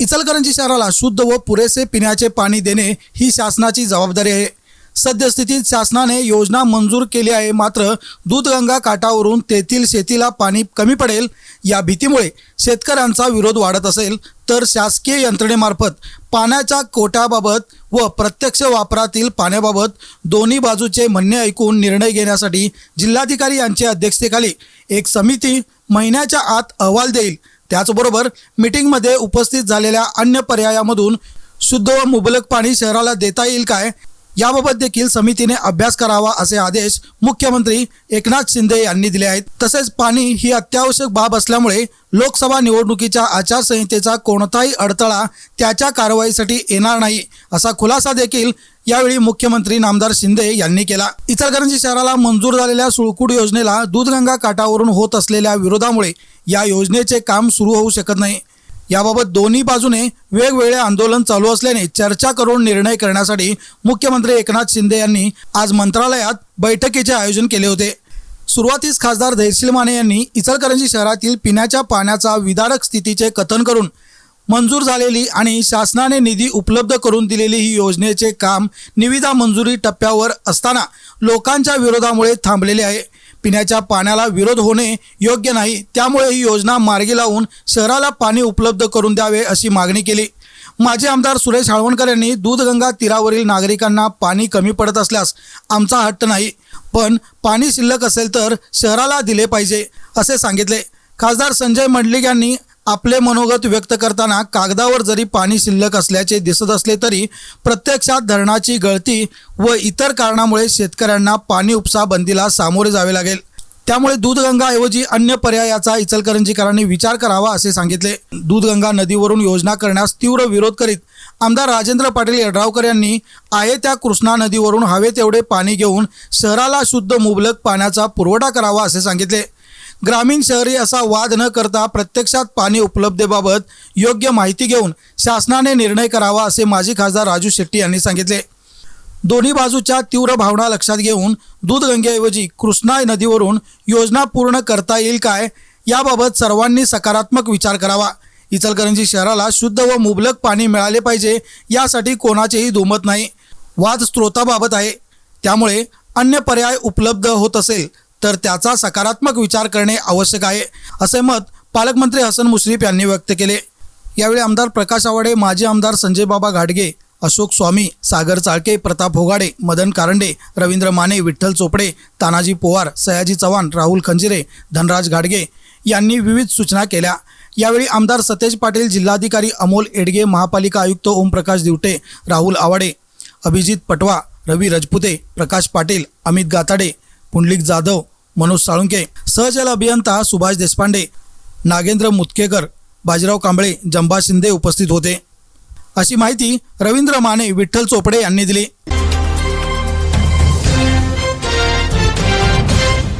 इचलकरंजी शहराला शुद्ध व पुरेसे पिण्याचे पाणी देणे ही शासनाची जबाबदारी आहे. सद्यस्थितीत शासनाने योजना मंजूर केली आहे. मात्र दूधगंगा काठावरून तेथील शेतीला पाणी कमी पडेल या भीतीमुळे शेतकऱ्यांचा विरोध वाढत असेल तर शासकीय यंत्रणेमार्फत पाण्याच्या कोट्याबाबत व प्रत्यक्ष वापरातील पाण्याबाबत दोन्ही बाजूचे म्हणणे ऐकून निर्णय घेण्यासाठी जिल्हाधिकारी यांच्या अध्यक्षतेखाली एक समिती महिन्याच्या आत अहवाल देईल. त्याचबरोबर मीटिंगमध्ये उपस्थित झालेल्या अन्य पर्यायामधून शुद्ध व मुबलक पाणी शहराला देता येईल काय? याबाबत देखील समितीने अभ्यास करावा असे आदेश मुख्यमंत्री एकनाथ शिंदे यांनी दिले आहेत. तसेच पाणी ही अत्यावश्यक बाब असल्यामुळे लोकसभा निवडणुकीच्या आचारसंहितेचा कोणताही अडथळा त्याच्या कारवाईसाठी येणार नाही असा खुलासा देखील यावेळी मुख्यमंत्री नामदार शिंदे यांनी केला. इचलकरंजी शहराला मंजूर झालेल्या सुळकूड योजनेला दूधगंगा काठावरून होत असलेल्या विरोधामुळे या योजनेचे काम सुरू होऊ शकत नाही. याबाबत दोन्ही बाजूने वेगवेगळे आंदोलन चालू असल्याने चर्चा करून निर्णय करण्यासाठी मुख्यमंत्री एकनाथ शिंदे यांनी आज मंत्रालयात बैठकीचे आयोजन केले होते. सुरुवातीस खासदार धैर्शील माने यांनी इचलकरंजी शहरातील पिण्याच्या पाण्याचा विदारक स्थितीचे कथन करून मंजूर झालेली आणि शासनाने निधी उपलब्ध करून दिलेली ही योजनेचे काम निविदा मंजुरी टप्प्यावर असताना लोकांच्या विरोधामुळे थांबलेले आहे. पिण्याच्या पाण्याला विरोध होणे योग्य नाही त्यामुळे ही योजना मार्गी लावून शहराला पाणी उपलब्ध करून द्यावे अशी मागणी केली. माजी आमदार सुरेश हाळवणकर यांनी दूधगंगा तीरावरील नागरिकांना पाणी कमी पडत असल्यास आमचा हट्ट नाही पण पाणी शिल्लक असेल तर शहराला दिले पाहिजे असे सांगितले. खासदार संजय मंडलिक यांनी आपले मनोगत व्यक्त करताना कागदावर जरी पाणी शिल्लक असल्याचे दिसत असले तरी प्रत्यक्षात धरणाची गळती व इतर कारणामुळे शेतकऱ्यांना पाणी उपसा बंदीला सामोरे जावे लागेल. त्यामुळे दूधगंगाऐवजी अन्य पर्यायाचा इचलकरंजीकरांनी विचार करावा असे सांगितले. दूधगंगा नदीवरून योजना करण्यास तीव्र विरोध करीत आमदार राजेंद्र पाटील यड्रावकर यांनी आहे त्या कृष्णा नदीवरून हवे तेवढे पाणी घेऊन शहराला शुद्ध मुबलक पाण्याचा पुरवठा करावा असे सांगितले. ग्रामीण शहरी असा वाद न करता प्रत्यक्षात पाणी उपलब्धेबाबत योग्य माहिती घेऊन शासनाने निर्णय करावा असे माजी खासदार राजू शेट्टी यांनी सांगितले. दोन्ही बाजूच्या तीव्र भावना लक्षात घेऊन दूधगंगेऐवजी कृष्णा नदीवरून योजना पूर्ण करता येईल काय याबाबत सर्वांनी सकारात्मक विचार करावा. इचलकरंजी शहराला शुद्ध व मुबलक पाणी मिळाले पाहिजे यासाठी कोणाचेही दुमत नाही. वाद स्रोताबाबत आहे. त्यामुळे अन्य पर्याय उपलब्ध होत असेल तर त्याचा सकारात्मक विचार करणे आवश्यक आहे असे मत पालकमंत्री हसन मुश्रीफ यांनी व्यक्त केले. यावेळी आमदार प्रकाश आवाडे माजी आमदार संजय बाबा घाडगे अशोक स्वामी सागर चाळके प्रताप होगाडे मदन कारंडे रवींद्र माने विठ्ठल चोपडे तानाजी पोवार सयाजी चव्हाण राहुल खंजिरे धनराज घाडगे यांनी विविध सूचना केल्या. यावेळी आमदार सतेज पाटील जिल्हाधिकारी अमोल एडगे महापालिका आयुक्त ओमप्रकाश दिवटे राहुल आवाडे अभिजित पटवा रवी रजपुते प्रकाश पाटील अमित गाताडे पुंडलिक जाधव मनोज साळुंके सहजल अभियंता सुभाष देशपांडे नागेंद्र मुतकेकर बाजीराव कांबळे जंबा शिंदे उपस्थित होते. अशी माहिती रवींद्र माने विठ्ठल चोपडे यांनी दिली.